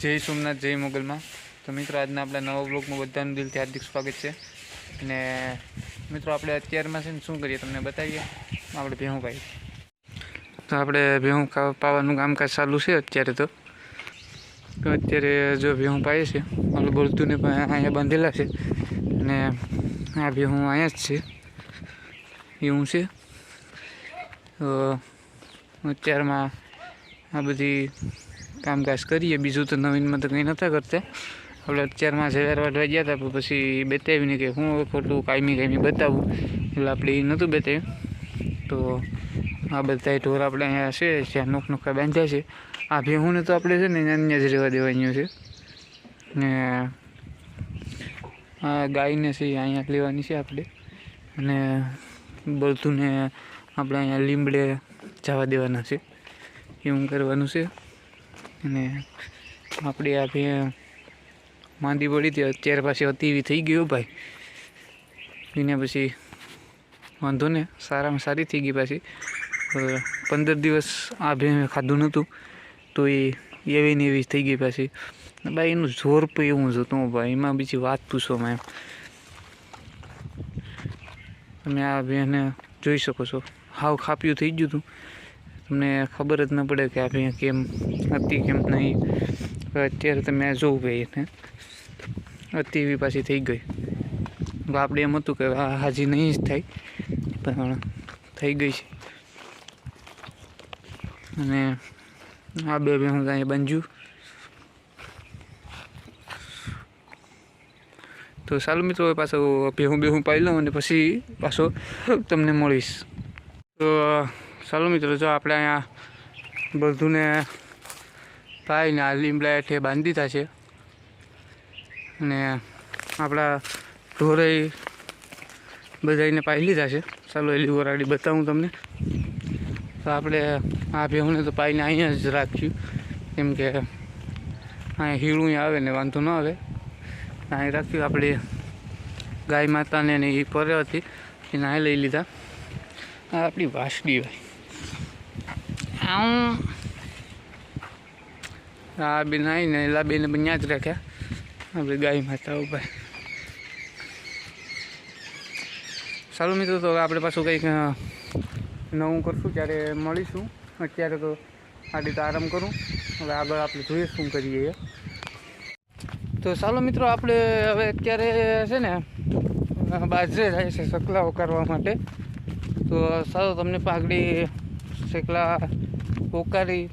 જય સોમનાથ, જય મોગલમાં. તો મિત્રો, આજના આપણા નવા બ્લોગમાં બધાનું દિલથી હાર્દિક સ્વાગત છે. અને મિત્રો, આપણે અત્યારમાં છે ને શું કરીએ તમને બતાવીએ? આપણે ભેહું પાઈ તો આપણે ભેહું પાવાનું કામકાજ ચાલુ છે અત્યારે તો. અત્યારે જો ભેહું પાઈએ છે આપણે બોલતુંને પણ અહીંયા બાંધેલા છે. અને આ ભેહું અહીંયા જ છે. એવું છે. અત્યારમાં આ બધી કામકાજ કરીએ. બીજું તો નવીનમાં તો કંઈ નહોતા કરતા. આપણે અત્યારમાં ઝવેર વાટવા ગયા હતા પણ પછી બતાવીને કે હું ખોટું કાયમી કાયમી બતાવું. એટલે આપણે એ નહોતું બતાવ્યું. તો આ બધા ઢોર આપણે અહીંયા છે, જ્યાં નોખ નોખા બાંધ્યા છે. આ ભેહુંને તો આપણે છે ને અન્ય જ રહેવા દેવાની છે. ને આ ગાયને છે અહીંયા લેવાની છે આપણે. અને બળતુને આપણે અહીંયા લીમડે જવા દેવાના છે. એવું કરવાનું છે. અને આપણે આ ભે માંદી પડી હતી. અત્યારે પાછી અતિવી થઈ ગયો ભાઈ. એને પછી વાંધો ને, સારામાં સારી થઈ ગઈ પાછી. પંદર દિવસ આ ભે ખાધું નહોતું. તો એ, એવી ને એવી થઈ ગઈ પાછી. ભાઈ એનું જોર પણ એવું જ હતું ભાઈ. એમાં બીજી વાત પૂછો એમ તમે આ ભેને જોઈ શકો છો. હાવ ખાપ્યું થઈ ગયું હતું. તમને ખબર જ ન પડે કે આ ભે કેમ હતી, કેમ નહીં. અત્યારે તમે મેં જોવું ભાઈ એને. અતિ એવી પાછી થઈ ગઈ. આપણે એમ હતું કે હાજી નહીં જ થાય, પણ થઈ ગઈ છે. અને આ બે બે હું કાંઈ બંજુ તો સારું મિત્રો પાછો ભેહું બેહું પાડી લઉં અને પછી પાછો તમને મળીશ. તો ચાલો મિત્રો, જો આપણે અહીંયા બધુંને પાઈને આ લીમડા હેઠે બાંધી છે. અને આપણા ઢોરે બધાને પાઈ લીધા છે. ચાલો એલી વરાડી બતાવું તમને. તો આપણે આ ભેહુંને તો પાઈને અહીંયા જ રાખ્યું કેમ કે અહીંયા હીળું આવે ને વાંધો ન આવે. અહીં રાખ્યું આપણે ગાય માતાને એ પરે હતી, એ નાહી લઈ લીધા. આ આપણી વાસડી ભાઈ. આવું. આ બેન આવીને એલા બેને ત્યાં જ રાખ્યા. આપણે ગાય માતા ઉપર. સારું મિત્રો, તો આપણે પાછું કંઈક નવું કરશું ત્યારે મળીશું. અત્યારે તો આ રીતે આરામ કરું. હવે આગળ આપણે જોઈએ શું કરીએ. તો ચાલો મિત્રો, આપણે હવે અત્યારે છે ને બાજરે જાય છે, સકલાઓ કરવા માટે. તો ચાલો તમને પાઘડી શેકલા પોકારી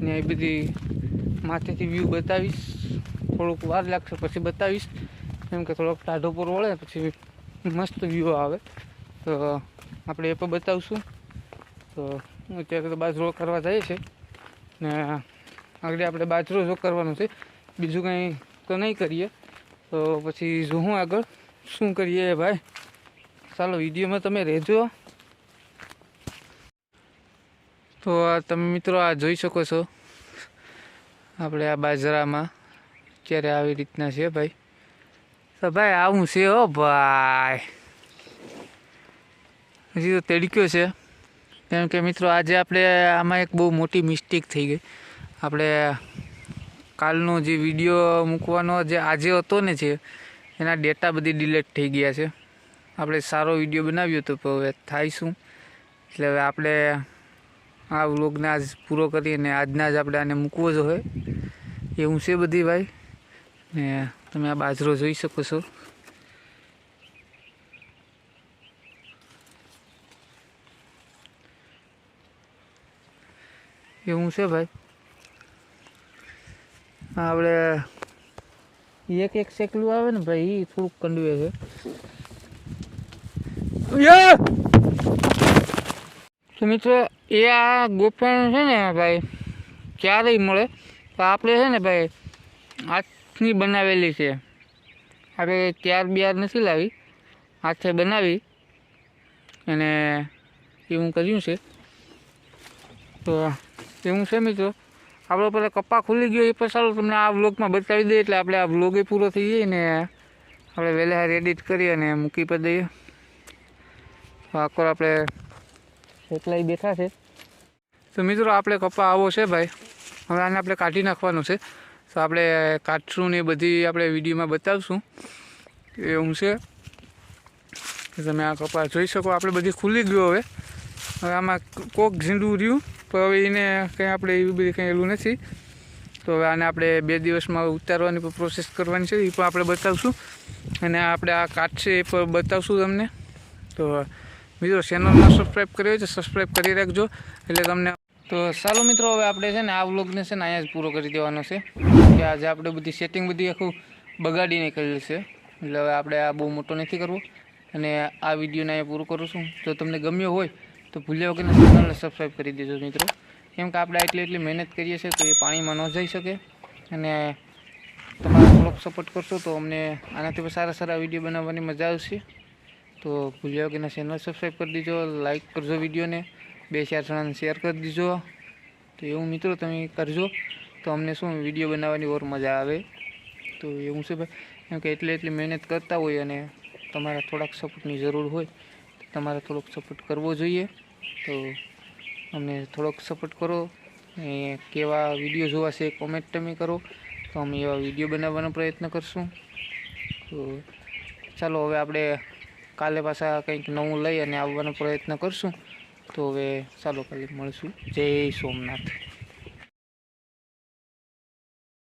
ને એ બધી માથેથી વ્યૂ બતાવીશ. થોડુંક વાર લાગશે પછી બતાવીશ. કેમ કે થોડોક ટાઢો પર વળે પછી મસ્ત વ્યૂ આવે. તો આપણે એ પણ બતાવશું. તો અત્યારે તો બાજરો કરવા જઈએ છે. ને આગળ આપણે બાજરો જો કરવાનો છે. બીજું કંઈ તો નહીં કરીએ. તો પછી જોઉં આગળ. શું કરીએ ભાઈ? ચાલો, વિડીયોમાં તમે રહેજો. તો તમે મિત્રો આ જોઈ શકો છો. આપણે આ બાજરામાં અત્યારે આવી રીતના છે ભાઈ? તો ભાઈ આવું છે હો ભાઈ. હજી તો તડક્યો છે. કેમ કે મિત્રો આજે આપણે આમાં એક બહુ મોટી મિસ્ટેક થઈ ગઈ. આપણે કાલનો જે વીડિયો મૂકવાનો જે આજે હતો ને છે એના ડેટા બધી ડિલેટ થઈ ગયા છે. આપણે સારો વીડિયો બનાવ્યો હતો હવે થાય શું? એટલે હવે આપણે આ વ્લોગને આજ પૂરો કરીને આજના જ આપણે આને મૂકવો જ હોય. એવું છે બધી ભાઈ. ને તમે આ બાજરો જોઈ શકો છો. એવું છે ભાઈ. આપણે એક એક સેકલું આવે ને ભાઈ એ થોડુંક કંડવે છે! તો મિત્રો એ આ ગોફણ છે ને ભાઈ, ક્યારેય મળે? તો આપણે છે ને ભાઈ, હાથની બનાવેલી છે. આપણે ત્યાર બિયાર નથી લાવી, હાથે બનાવી. અને એવું કર્યું છે. તો એવું છે મિત્રો. આપણો પેલા કપા ખુલી ગયો, એ પણ સારું તમને આ વ્લોગમાં બતાવી દઈએ. એટલે આપણે આ વ્લોગે પૂરો થઈ જાય ને આપણે વહેલા એડિટ કરી અને મૂકી પણ દઈએ. આખો આપણે એટલાય બેઠા છે તો મિત્રો, આપણે કપા આવો છે ભાઈ. હવે આને આપણે કાઢી નાખવાનું છે. તો આપણે કાઢશું ને એ બધી આપણે વિડીયોમાં બતાવશું એવું છે. તમે આ કપા જોઈ શકો. આપણે બધી ખુલી ગયો હવે. હવે આમાં કોક ઝીંડું રહ્યું, પણ હવે એને કંઈ આપણે એવી બધી કંઈ એલું નથી. તો હવે આને આપણે બે દિવસમાં ઉતારવાની પ્રોસેસ કરવાની છે, એ પણ આપણે બતાવશું. અને આપણે આ છે એ પણ બતાવશું તમને. તો મિત્રો ચેનલમાં સબસ્ક્રાઈબ કર્યો છે સબસ્ક્રાઈબ કરી રાખજો. એટલે તમને તો ચાલો મિત્રો, હવે આપણે છે ને આ વ્લોગને છે ને અહીંયા જ પૂરો કરી દેવાનો છે. કે આજે આપણે બધી સેટિંગ બધી આખું બગાડીને કરેલ છે. એટલે હવે આપણે આ બહુ મોટો નથી કરવો. અને આ વિડીયોને અહીંયા પૂરું કરું છું. જો તમને ગમ્યો હોય, તો ભૂલ્યા વગરના ચેનલને સબસ્ક્રાઈબ કરી દેજો મિત્રો. કેમ કે આપણે એટલી એટલી મહેનત કરીએ છીએ તો એ પાણીમાં ન જઈ શકે. અને તમારો થોડોક સપોર્ટ કરશો તો અમને આનાથી પણ સારા સારા વીડિયો બનાવવાની મજા આવશે. તો ભૂલ્યા વગરના ચેનલ સબસ્ક્રાઈબ કરી દીજો લાઇક કરજો વિડીયોને બે ચાર જણાને શેર કરી દીજો. તો એવું મિત્રો તમે કરજો. તો અમને શું વીડિયો બનાવવાની ઓર મજા આવે? તો એવું છે ભાઈ. કેમ કે એટલે એટલી મહેનત કરતા હોય અને તમારા થોડાક સપોર્ટની જરૂર હોય, તો તમારે થોડોક સપોર્ટ કરવો જોઈએ. તો અમને થોડોક સપોર્ટ કરો એ કેવા વીડિયો જોવા છે કોમેન્ટ તમે કરો. તો અમે એવા વીડિયો બનાવવાનો પ્રયત્ન કરશું. તો ચાલો, હવે આપણે કાલે પાછા કંઈક નવું લઈ અને આવવાનો પ્રયત્ન કરશું. તો હવે ચાલો કાલે મળશું. જય સોમનાથ.